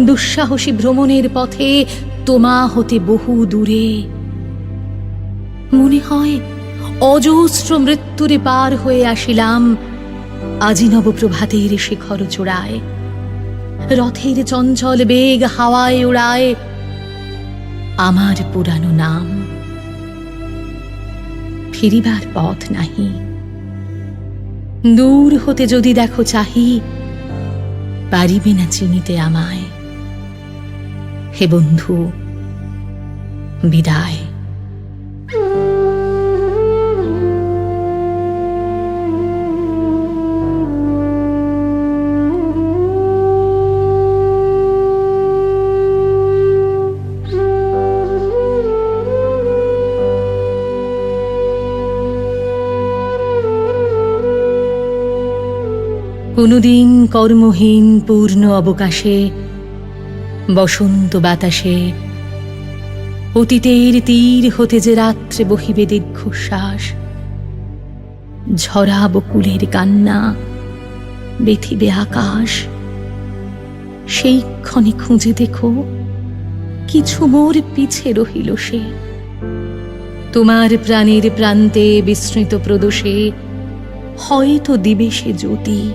দুঃসাহসী ভ্রমণের পথে তোমা হতে বহু দূরে। মনে হয় অজস্র মৃত্যুরে পার হয়ে আসিলাম আজি নবপ্রভাতের শিখর চূড়ায়। রথের চঞ্চল বেগ হাওয়ায় উড়ায় আমার পুরানো নাম। ফিরিবার পথ নাহি। দূর হতে যদি দেখো চাহি, পারিবে না চিনিতে আমায়। হে বন্ধু বিদায়। কোনোদিন কর্মহীন পূর্ণ অবকাশে বসন্ত বাতাসে। অতীতের তীর হতে যে রাত্রে বহিবে দীর্ঘশ্বাস, ঝরা বকুলের কান্না বেথিবে আকাশ। সেই ক্ষণে খুঁজে দেখো, কিছু মোর পিছে রহিল সে। তোমার প্রাণের প্রান্তে বিস্মৃত প্রদোষে হয়তো দিবে সে জ্যোতি।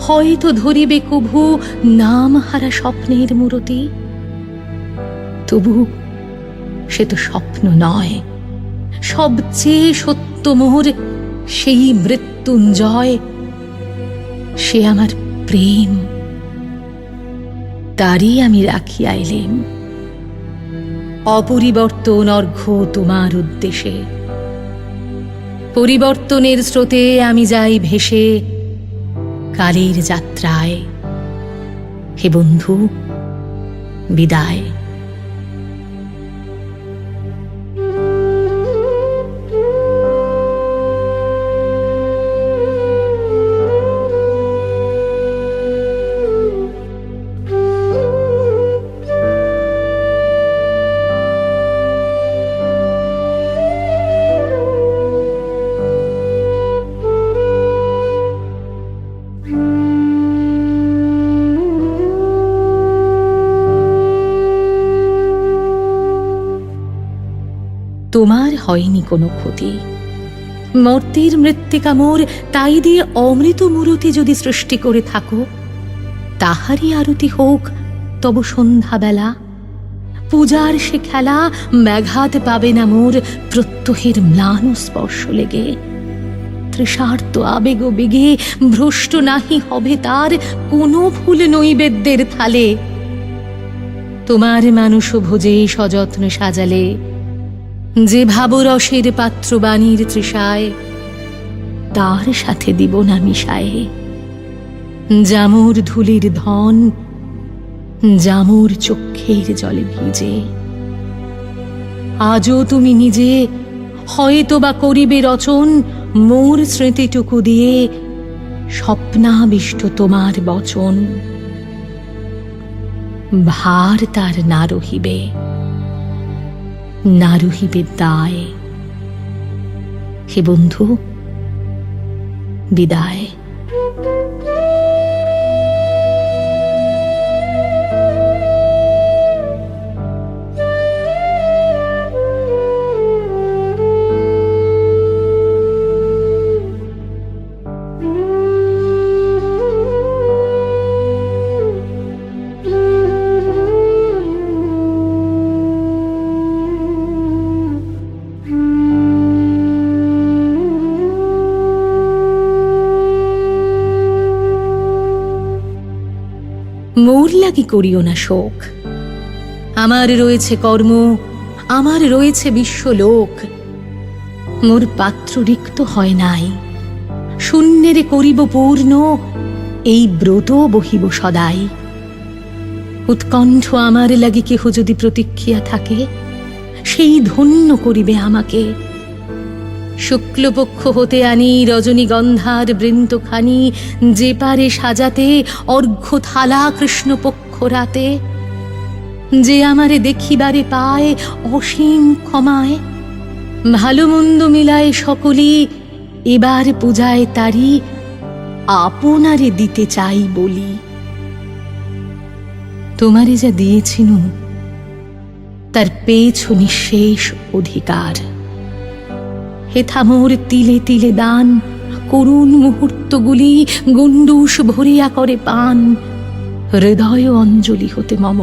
হয়তো ধরিবে কভু নাম হারা স্বপ্নের মূরতি। তবু সে তো স্বপ্ন নয়। সবচেয়ে সত্য মোর সেই মৃত্যুঞ্জয়। সে আমার প্রেম। তারই আমি রাখিয়া এলেম অপরিবর্তন অর্ঘ্য তোমার উদ্দেশে পরিবর্তনের স্রোতে আমি যাই ভেসে কালের যাত্রায়। হে বন্ধু বিদায়। তোমার হয়নি কোনো ক্ষতি। মর্তির মৃত্তিকা মোর, তাই দিয়ে অমৃত মূরতি যদি সৃষ্টি করে থাকো, তাহারই আরতি হোক, তব সন্ধ্যাবেলা। পূজার সে খেলা ব্যাঘাত পাবে না মোর, প্রত্যহের ম্লান স্পর্শ লেগে। তৃষার্ত আবেগ বেগে ভ্রষ্ট নাহি হবে তার কোনো ফুল নৈবেদ্যের থালে। তোমার মানুষ ভোজে সযত্ন সাজালে। যে ভাবরসের পাত্র বাণীর তৃষায়, তার সাথে দিব না মিশায়ে। জামুর ধুলির ধন, জামুর চক্ষের জলে ভিজে। আজও তুমি নিজে হয়তো বা করিবে রচন মোর স্মৃতিটুকু দিয়ে স্বপ্নাবিষ্ট তোমার বচন। ভার তার না রহিবে। না রহিবে দায় হে বন্ধু বিদায়। লাগি করিও না শোক? আমার রয়েছে কর্ম, আমার রয়েছে বিশ্বলোক। মোর পাত্র রিক্ত হয় নাই। শূন্যেরে করিব পূর্ণ, এই ব্রত বহিব সদাই। উৎকণ্ঠ আমার লাগি কেহ যদি প্রতীক্ষিয়া থাকে, সেই ধন্য করিবে আমাকে। শুক্লপক্ষ হতে আনি রজনীগন্ধার বৃন্তখানি যে পারে সাজাতে অর্ঘ্য থালা কৃষ্ণপক্ষ রাতে। যে আমারে দেখিবারে পায় অসীম ক্ষমায়। ভালো মন্দ মিলায় সকলি এবার পূজায় তারি আপনারে দিতে চাই বলি। তোমারে যা দিয়েছিনু, তার পেয়েছ নিঃশেষ অধিকার। হেথা মোর তিলে তিলে দান। করুণ মুহূর্তগুলি গণ্ডুষ ভরিয়া করে পান। হৃদয় অঞ্জলি হতে মম।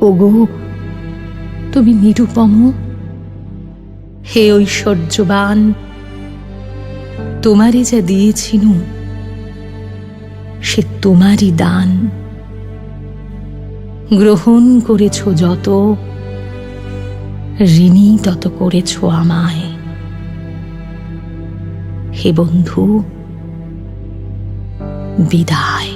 ওগো, তুমি নিরুপম। হে ঐশ্বর্যবান, তোমারে যা দিয়েছিনু, সে তোমারই দান। গ্রহণ করেছ যত ঋণী তত করেছ আমায়। হে বন্ধু বিদায়।